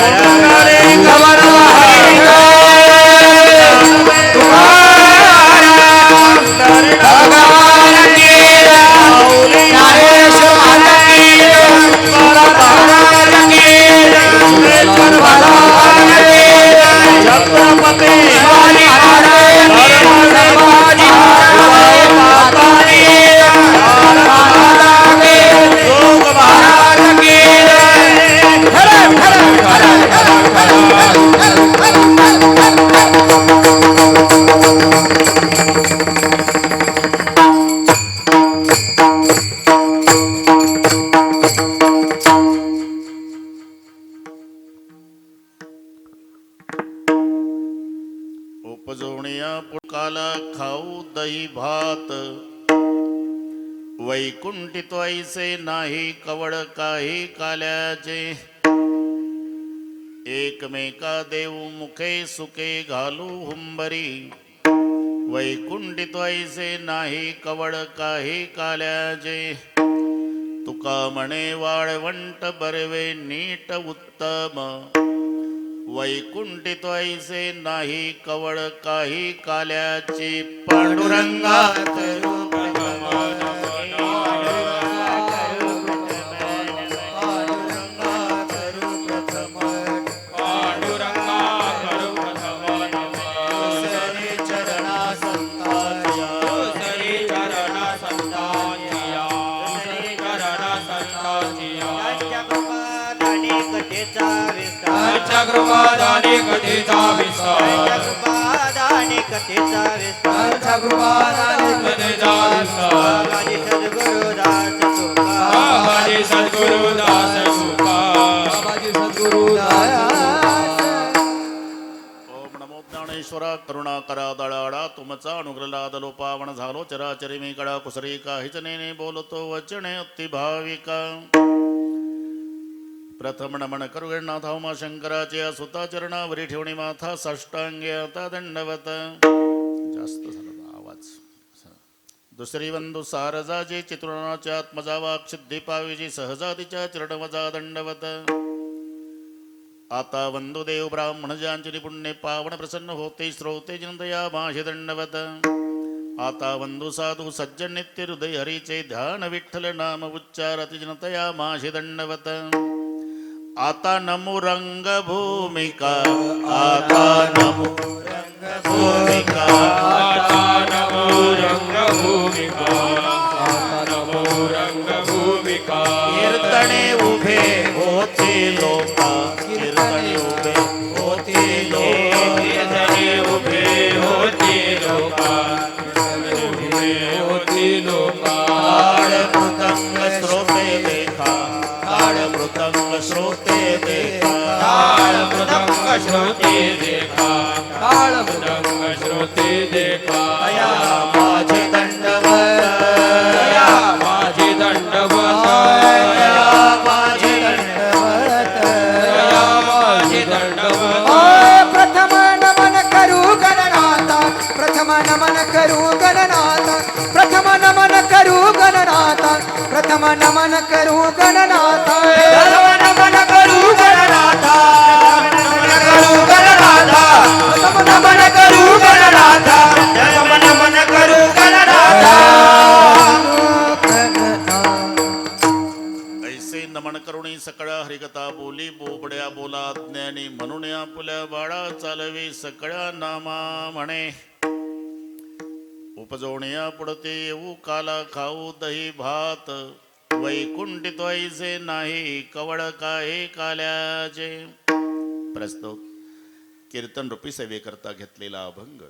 छत्रपति वैकुंठी ऐसे नाही कवड काही काल्याचे. एकमेका देव मुखे सुखे घालू हुंबरी. वैकुंठी ऐसे नाही कवड काही काल्याचे. तुका म्हणे वाळवंट बरवे नीट उत्तम. वैकुंठित ऐसे नाही कवळ काही काल्याची. पांडुरंगा कृपादानी कधीचा विस्तार. सद्गुरुदास सुखा बाबाजी सद्गुरुदास ओम नमो ज्ञानेश्वरा करुणा करा दळाडा तुमचा अनुग्रलाद लोपावण झालो चराचरी मी कडा कुसरी काहीच नेने बोलतो वचने अति भाविका प्रथम नमन करू गणनाथ उमा शंकराचे सुता चरणावरी ठेवणी माथा साष्टांगे आता दंडवत जास्त झाला आवाज. दुसरी बंधू सारजाचे चित्रणाच्या आत्मजा वाक सिद्धी पाविजी सहजातीच्या चरणवजा दंडवत। आता वंदुदेव ब्राह्मण ज्यांची पुण्य पावन प्रसन्न होते श्रोते जिनदया माशी दंडवत। आता वंदू साधू सज्जन नित्य हृदय हरीचे ध्यान विठ्ठल नाम उच्चारती जनतया माशी दंडवत। आता नमो रंग भूमिका आता नमो रंग भूमिका आता नमो रंगभूमिका आता नमो रंगभूमिका. कीर्तने उभे होते लोका श्रोते प्रथम नमन करू गणनाथ। प्रथम नमन करू गणनाथ। करू गणनाथ प्रथम नमन करू गणनाथ। प्रथम नमन करू गणनाथ। ऐसे नमन करुणी सकळ्या हरिकथा बोली बोबड्या बोला ज्ञानी म्हणून आपुल्या बाळा चालवी सकळ्या नामा म्हणे. उपजवण्या पुढते येऊ काला खाऊ दही भात. वैकुंठित त्वैसे नाही कवळ काय काल्याचे. प्रस्तुत कीर्तन रूपी सेवेकरता घेतलेला अभंग.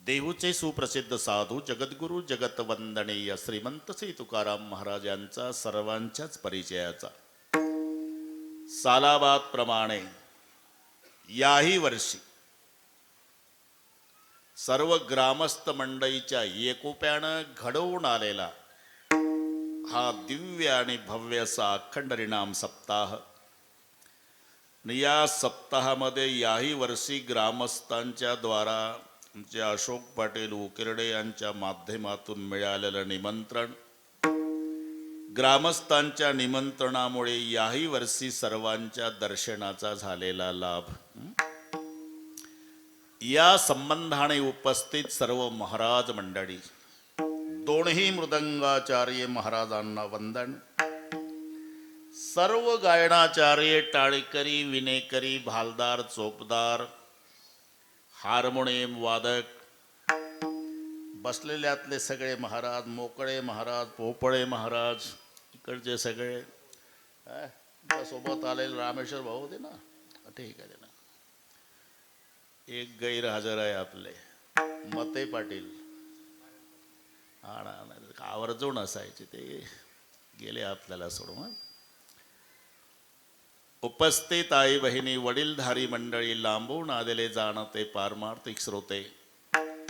देहूचे सुप्रसिद्ध साधू जगद्गुरु जगत वंदनीय श्रीमंत श्री तुकाराम महाराज यांचा सर्वांच्याच परिचयाचा. सालाबाद प्रमाणे याही वर्षी सर्व ग्रामस्थ मंडईच्या एकोप्यानं घडवून आलेला हा दिव्य आणि भव्य असा अखंड रिणाम सप्ताह. या सप्ताहामध्ये याही वर्षी ग्रामस्थांच्या द्वारा आमचे अशोक पाटील उकिरडे यांच्या माध्यमातून मिळालेलं निमंत्रण ग्रामस्थांच्या निमंत्रणामुळे याही वर्षी सर्वांच्या दर्शनाचा झालेला लाभ. या संबंधाने उपस्थित सर्व महाराज मंडळी. दोनही मृदंगाचार्य महाराजांना वंदन. सर्व गायनाचार्य टाळेकरी विनेकरी भालदार चोपदार हार्मोनियम वादक बसलेल्यातले सगळे महाराज मोकळे महाराज पोपळे महाराज इकडचे सगळे सोबत आलेले रामेश्वर भाऊ होते ना? ठीक आहे ना. एक गैरहजर आहे आपले. मते पाटील. आवर्जून असायचे ते. गेले आपल्याला सोडून. उपस्थित आई बहिणी वडीलधारी मंडळी लांबून आलेले जाणते पारमार्थिक श्रोते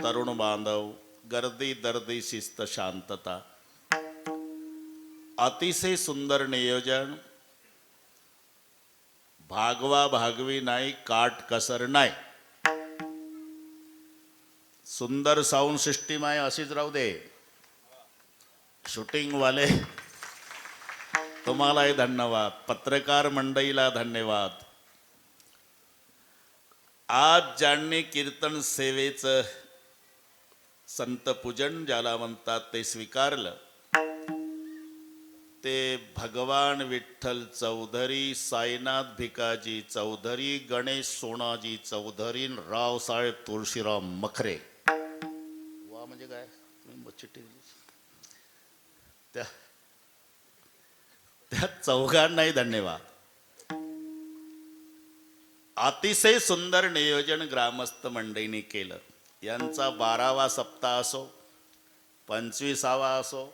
तरुण बांधव गर्दी दर्दी शिस्त शांतता. अतिशय सुंदर नियोजन. भागवा भागवी नाही काट कसर नाही. सुंदर साऊंड सिस्टीम आहे अशीच राहू दे. शूटिंग वाले तुम्हालाही धन्यवाद. पत्रकार मंडळीला धन्यवाद. आज ज्यांनी कीर्तन सेवेचं संत पूजन ज्याला म्हणतात ते स्वीकारलं ते भगवान विठ्ठल चौधरी साईनाथ भिकाजी चौधरी गणेश सोनाजी चौधरी रावसाहेब तुळशीराम मखरे. चिठ्ठी दिली. त्या त्या चौघांनाही धन्यवाद. अतिशय सुंदर नियोजन ग्रामस्थ मंडळीने केलं. यांचा बारावा सप्ताह असो पंचवीसावा असो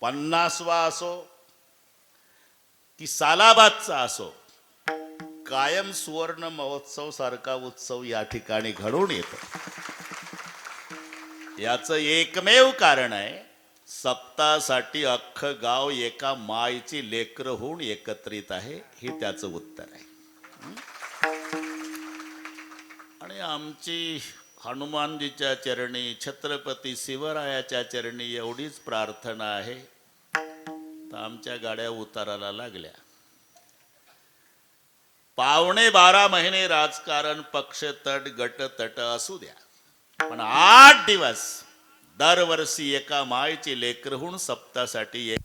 पन्नासवा असो की सालाबादचा असो कायम सुवर्ण महोत्सव सारखा उत्सव या ठिकाणी घडून येतो. याचं एकमेव कारण आहे सप्तासाठी अख्खं गाव एका मायची लेकर होऊन एकत्रित आहे हे त्याचं उत्तर आहे. आणि आमची हनुमानजीच्या चरणी छत्रपती शिवरायाच्या चरणी एवढीच प्रार्थना आहे तर आमच्या गाड्या उताराला लागल्या. पावणे बारा महिने राजकारण पक्ष तट गट तट असू द्या. पण आठ दिवस दरवर्षी एका मायची लेकरहून सप्तासाठी एक